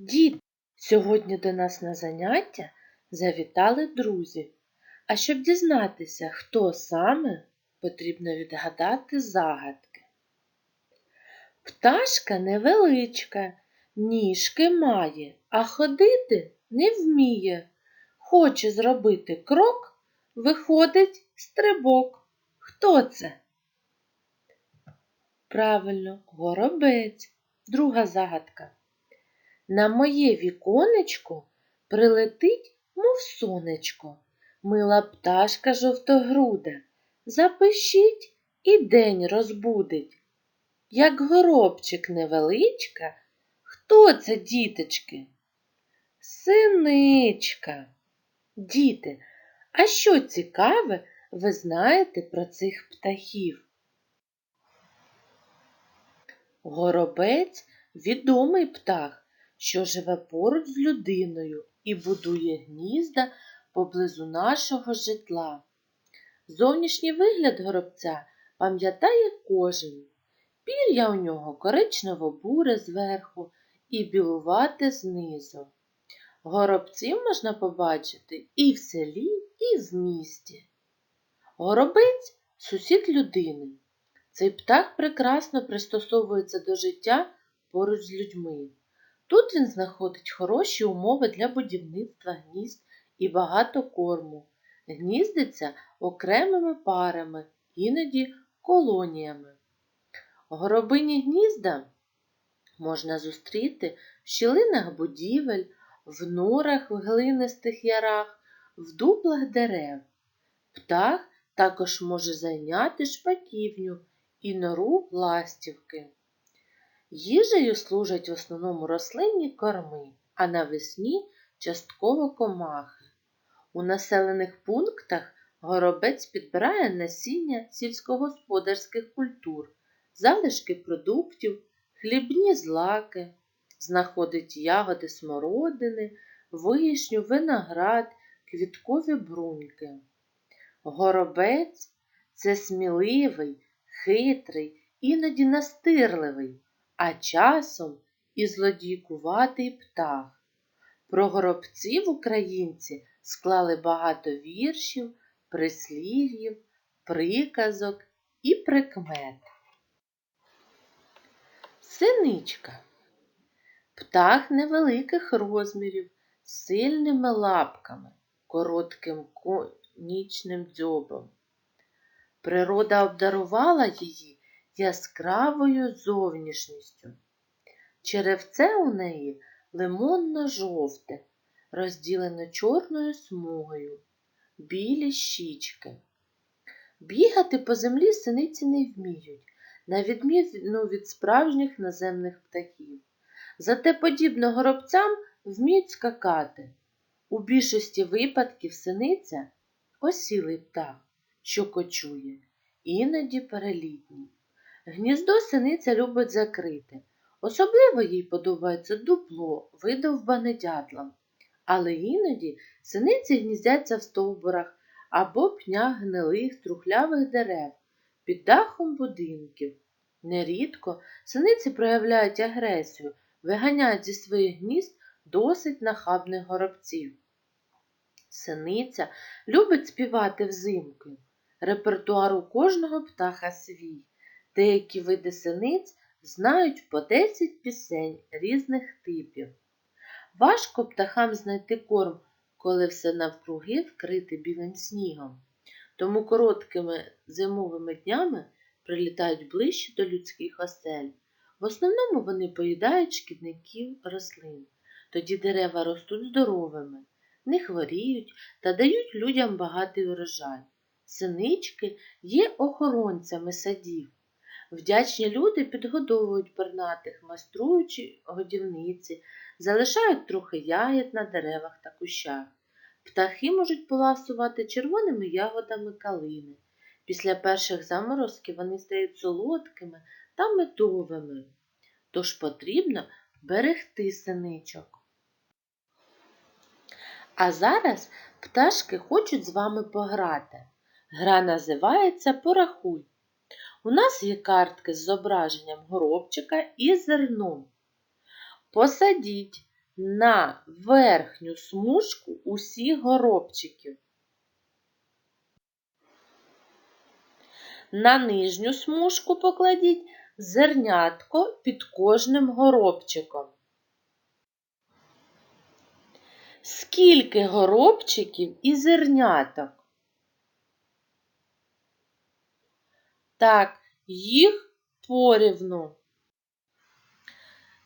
Дід, сьогодні до нас на заняття завітали друзі. А щоб дізнатися, хто саме, потрібно відгадати загадки. Пташка невеличка, ніжки має, а ходити не вміє. Хоче зробити крок, виходить стрибок. Хто це? Правильно, горобець. Друга загадка. На моє віконечко прилетить, мов сонечко, мила пташка жовтогруда. Запишіть і день розбудить. Як горобчик невеличка, хто це, діточки? Синичка. Діти, а що цікаве ви знаєте про цих птахів? Горобець відомий птах, що живе поруч з людиною і будує гнізда поблизу нашого житла. Зовнішній вигляд горобця пам'ятає кожен. Пір'я у нього коричнево-буре зверху і білувате знизу. Горобців можна побачити і в селі, і в місті. Горобець сусід людини. Цей птах прекрасно пристосовується до життя поруч з людьми. Тут він знаходить хороші умови для будівництва гнізд і багато корму. Гніздиться окремими парами, іноді колоніями. Горобині гнізда можна зустріти в щілинах будівель, в норах в глинистих ярах, в дуплах дерев. Птах також може зайняти шпаківню і нору ластівки. Їжею служать в основному рослинні корми, а навесні частково комахи. У населених пунктах горобець підбирає насіння сільськогосподарських культур, залишки продуктів, хлібні злаки, знаходить ягоди смородини, вишню, виноград, квіткові бруньки. Горобець це сміливий, хитрий, іноді настирливий, а часом і злодійкуватий птах. Про горобців українці склали багато віршів, прислів'їв, приказок і прикмет. Синичка. Птах невеликих розмірів, сильними лапками, коротким конічним дзьобом. Природа обдарувала її яскравою зовнішністю. Черевце у неї лимонно-жовте, розділено чорною смугою, білі щічки. Бігати по землі синиці не вміють, на відміну від справжніх наземних птахів. Зате, подібно горобцям, вміють скакати. У більшості випадків синиця осілий птах, що кочує, іноді перелітній. Гніздо синиця любить закрити. Особливо їй подобається дупло, видовбане дятлом. Але іноді синиці гніздяться в стовбурах або пнях гнилих трухлявих дерев під дахом будинків. Нерідко синиці проявляють агресію, виганяють зі своїх гнізд досить нахабних горобців. Синиця любить співати взимки. Репертуар у кожного птаха свій. Деякі види синиць знають по 10 пісень різних типів. Важко птахам знайти корм, коли все навкруги вкрите білим снігом. Тому короткими зимовими днями прилітають ближче до людських осель. В основному вони поїдають шкідників рослин. Тоді дерева ростуть здоровими, не хворіють та дають людям багатий урожай. Синички є охоронцями садів. Вдячні люди підгодовують пернатих, майструючи годівниці, залишають трохи ягід на деревах та кущах. Птахи можуть поласувати червоними ягодами калини. Після перших заморозків вони стають солодкими та медовими. Тож потрібно берегти синичок. А зараз пташки хочуть з вами пограти. Гра називається Порахуй. У нас є картки з зображенням горобчика і зерном. Посадіть на верхню смужку усіх горобчиків. На нижню смужку покладіть зернятко під кожним горобчиком. Скільки горобчиків і зерняток? Так, їх порівну.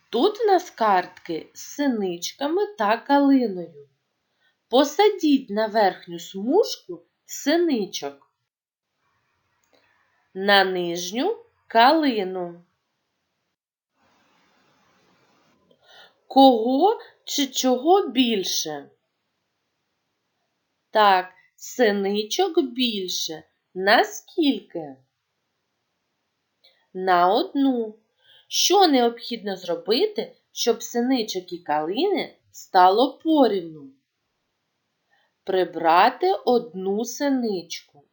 Тут в нас картки з синичками та калиною. Посадіть на верхню смужку синичок. На нижню калину. Кого чи чого більше? Так, синичок більше. Наскільки? На одну. Що необхідно зробити, щоб синичок і калини стало порівну? Прибрати одну синичку.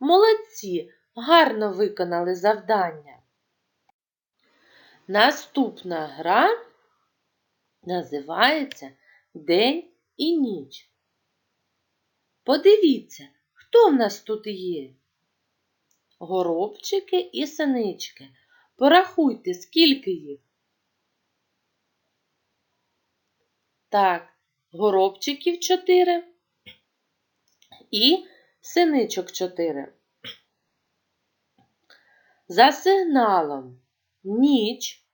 Молодці, гарно виконали завдання. Наступна гра називається День і ніч. Подивіться, хто в нас тут є? Горобчики і синички. Порахуйте, скільки їх. Так, горобчиків чотири і синичок чотири. За сигналом ніч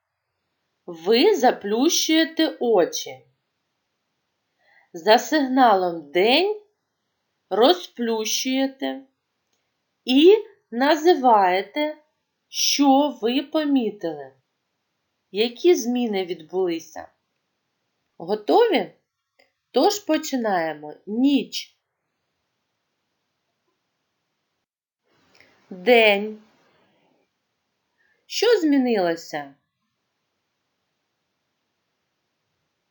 ви заплющуєте очі. За сигналом день розплющуєте і називаєте, що ви помітили, які зміни відбулися. Готові? Тож починаємо ніч. День. Що змінилося?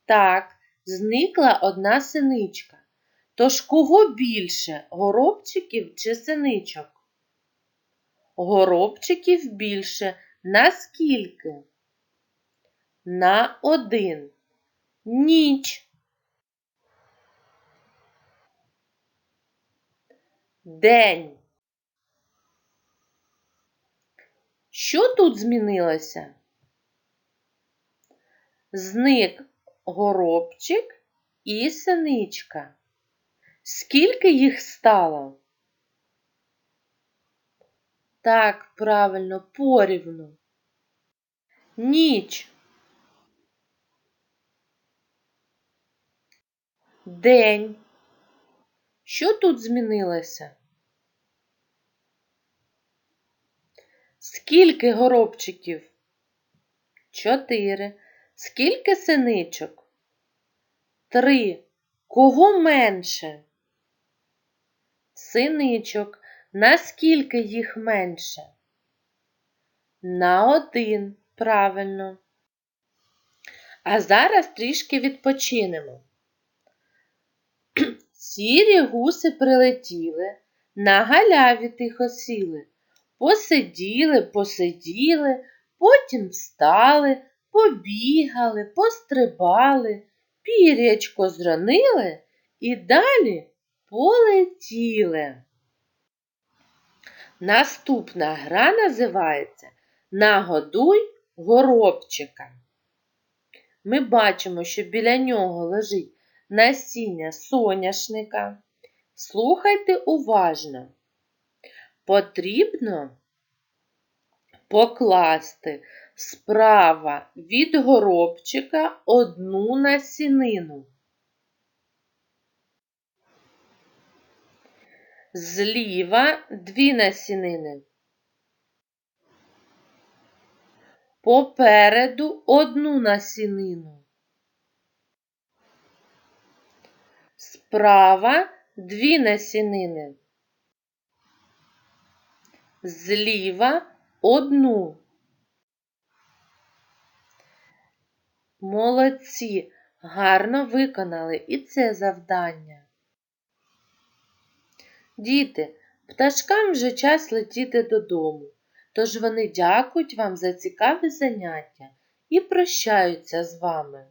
Так, зникла одна синичка. Тож кого більше горобчиків чи синичок? Горобчиків більше наскільки? На один. Ніч. День. Що тут змінилося? Зник горобчик і синичка. Скільки їх стало? Так, правильно, порівну. Ніч. День. Що тут змінилося? Скільки горобчиків? Чотири. Скільки синичок? Три. Кого менше? Синичок. Наскільки їх менше? На один. Правильно. А зараз трішки відпочинемо. Сірі гуси прилетіли, на галяві тихо сіли. Посиділи, посиділи, потім встали, побігали, пострибали, пірячко зронили і далі полетіли. Наступна гра називається Нагодуй горобчика. Ми бачимо, що біля нього лежить насіння соняшника. Слухайте уважно. Потрібно покласти справа від горобчика одну насінину. Зліва дві насінини. Попереду одну насінину. Справа дві насінини. Зліва одну. Молодці, гарно виконали і це завдання. Діти, пташкам вже час летіти додому, тож вони дякують вам за цікаве заняття і прощаються з вами.